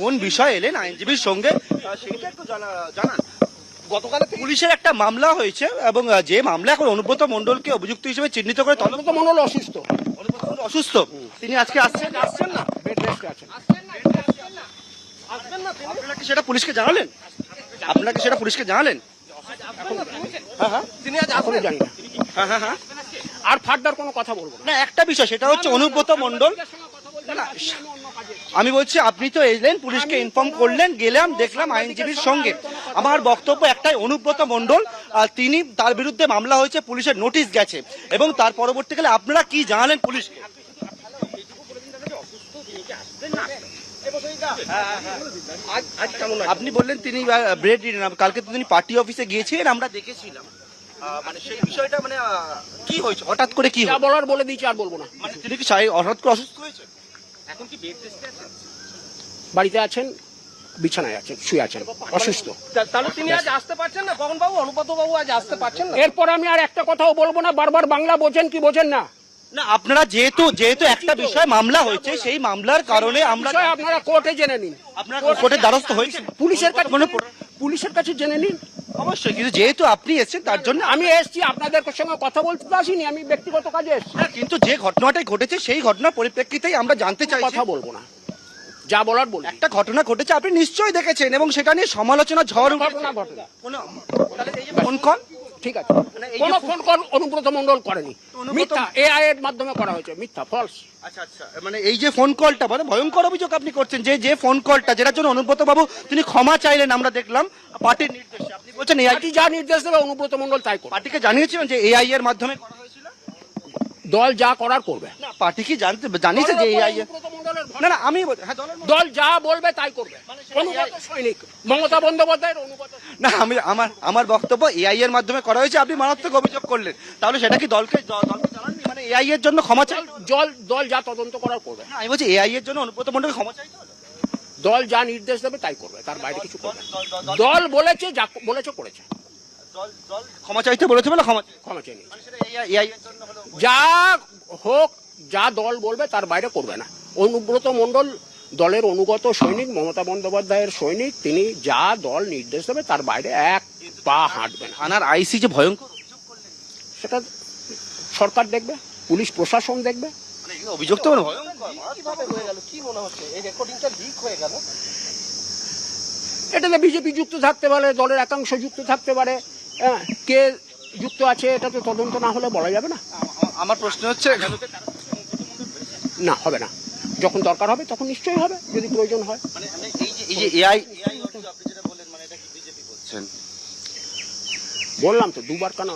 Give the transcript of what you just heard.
কোন বিষয়ে এলেন আইনজীবীর সঙ্গে সেইটা একটু জানা জানান। গতকাল পুলিশের একটা মামলা হয়েছে এবং যে মামলা এখন অনুব্রত মণ্ডলকে অভিযুক্ত হিসেবে চিহ্নিত করে তদন্ত তো মনে হলো অসুস্থ অসুস্থ? তিনি আজকে আসছেন? আসছেন না? বেড রেস্টে আছেন। আপনারা কি সেটা পুলিশকে জানালেন? আপনারা কি সেটা পুলিশকে জানালেন? হ্যাঁ হ্যাঁ। তিনি আজ জানি না হ্যাঁ হ্যাঁ হ্যাঁ। আর ফার্দার কোনো কথা বলব না। না একটা বিষয় সেটা হচ্ছে অনুব্রত মণ্ডল না, না, আমি বলছি আপনি তো এলেন পুলিশকে ইনফর্ম করলেন গেলাম দেখলাম আইনজীবীর সঙ্গে আমার বক্তব্য একটাই অনুব্রত মণ্ডল তিনি তার বিরুদ্ধে মামলা হয়েছে পুলিশের নোটিশ গেছে। এবং তার পরবর্তীকালে আপনারা কি জানালেন পুলিশকে? আপনি বললেন তিনি ব্রেড কালকে তো তিনি পার্টি অফিসে গিয়েছিলেন আমরা দেখেছিলাম। মানে সেই বিষয়টা মানে কি হয়েছে? হঠাৎ করে কি? বলার বলে দিয়েছি আর বলব না। মানে তিনি কি হঠাৎ করে অসুস্থ হয়েছে এখন কি বেড রেস্টে আছেন? বাড়িতে আছেন বিছানায় আছেন শুয়ে আছেন অসুস্থ। তাহলে তিনি আজ আসতে পারছেন না কখন বাবু অনুপত বাবু আজ আসতে পারছেন না? এরপর আমি আর একটা কথাও বলব না বারবার বাংলা বোঝেন কি বোঝেন না। না আপনারা যেহেতু যেহেতু একটা বিষয় মামলা হয়েছে সেই মামলার কারণে আমরা আপনারা কোর্টে জেনে নিন। আপনারা কোর্টের দ্বারস্থ হয়েছে পুলিশের কাছে মানে পুলিশের কাছে জেনে নিন। অবশ্যই কিন্তু যেহেতু আপনি এসেছেন তার জন্য আমি এসছি আপনাদের সঙ্গে কথা বলতে আসিনি আমি ব্যক্তিগত কাজে এসছি। না, কিন্তু যে ঘটনাটাই ঘটেছে সেই ঘটনার পরিপ্রেক্ষিতেই আমরা জানতে চাই কথা বলব না। যা বলার বলুন। একটা ঘটনা ঘটেছে আপনি নিশ্চয়ই দেখেছেন এবং সেটা নিয়ে সমালোচনা ঝড় ঘটনা ঘটনা। কোন ফোন কল ঠিক আছে। মানে এই যে কোন ফোন- কল অনুব্রত মন্ডল করেনি। মিথ্যা এআই এর মাধ্যমে করা হয়েছে মিথ্যা ফলস আচ্ছা আচ্ছা। মানে এই যে ফোন কলটা মানে ভয়ঙ্কর অভিযোগ আপনি করছেন যে যে ফোন কলটা যেটার জন্য অনুব্রত বাবু তিনি ক্ষমা চাইলেন আমরা দেখলাম পার্টির নির্দেশে। আপনি বলছেন এআই যা নির্দেশ দেবে অনুব্রত মন্ডল তাই করবে। পার্টিকে জানিয়েছিলেন যে এআই এর মাধ্যমে করা দল যা করার করবে। না পার্টি কি জানতে জানিয়েছে যে। না না আমি হ্যাঁ দল যা বলবে তাই করবে। অনুব্রত সৈনিক মমতা বন্দ্যোপাধ্যায়ের না আমি আমার আমার বক্তব্য এআই এর মাধ্যমে করা হয়েছে আপনি মারাত্মক অভিযোগ করলেন। তাহলে সেটা কি দলকে দ- দলকে জানাননি? মানে এআই এর জন্য ক্ষমা চাই জল দল যা তদন্ত করার করবে। না, আমি বলছি এআই এর জন্য অনুব্রত ক্ষমা হলো দল যা নির্দেশ দেবে তাই করবে তার বাইরে কিছু করবে দল বলেছে যা বলেছে করেছে। ক্ষমা চাইতে বলেছে বলে ক্ষমা ক্ষমা নিয়েছে মানে সেটা এআই এর জন্য হলো যা হোক যা দল বলবে তার বাইরে করবে না। অনুব্রত মণ্ডল দলের অনুগত সৈনিক মমতা বন্দ্যোপাধ্যায়ের সৈনিক তিনি যা দল নির্দেশ দেবে তার বাইরে এক পা হাঁটবে না। থানার আইসি যে ভয়ঙ্কর সেটা সরকার দেখবে পুলিশ প্রশাসন দেখবে। মানে অভিযোগ তো মানে ভয়ঙ্কর। কীভাবে হয়ে গেল? কি মনে হচ্ছে? এই রেকর্ডিংটা লিক হয়ে গেল? এটাতে বিজেপি যুক্ত থাকতে পারে দলের একাংশ যুক্ত থাকতে পারে। হ্যাঁ, কে যুক্ত আছে এটা তো তদন্ত না হলে বলা যাবে না। আমার প্রশ্ন হচ্ছে না হবে না। যখন দরকার হবে তখন নিশ্চয়ই হবে যদি প্রয়োজন হয়। মানে এই যে এই যে এআই মানে বললাম তো দুবার কেন?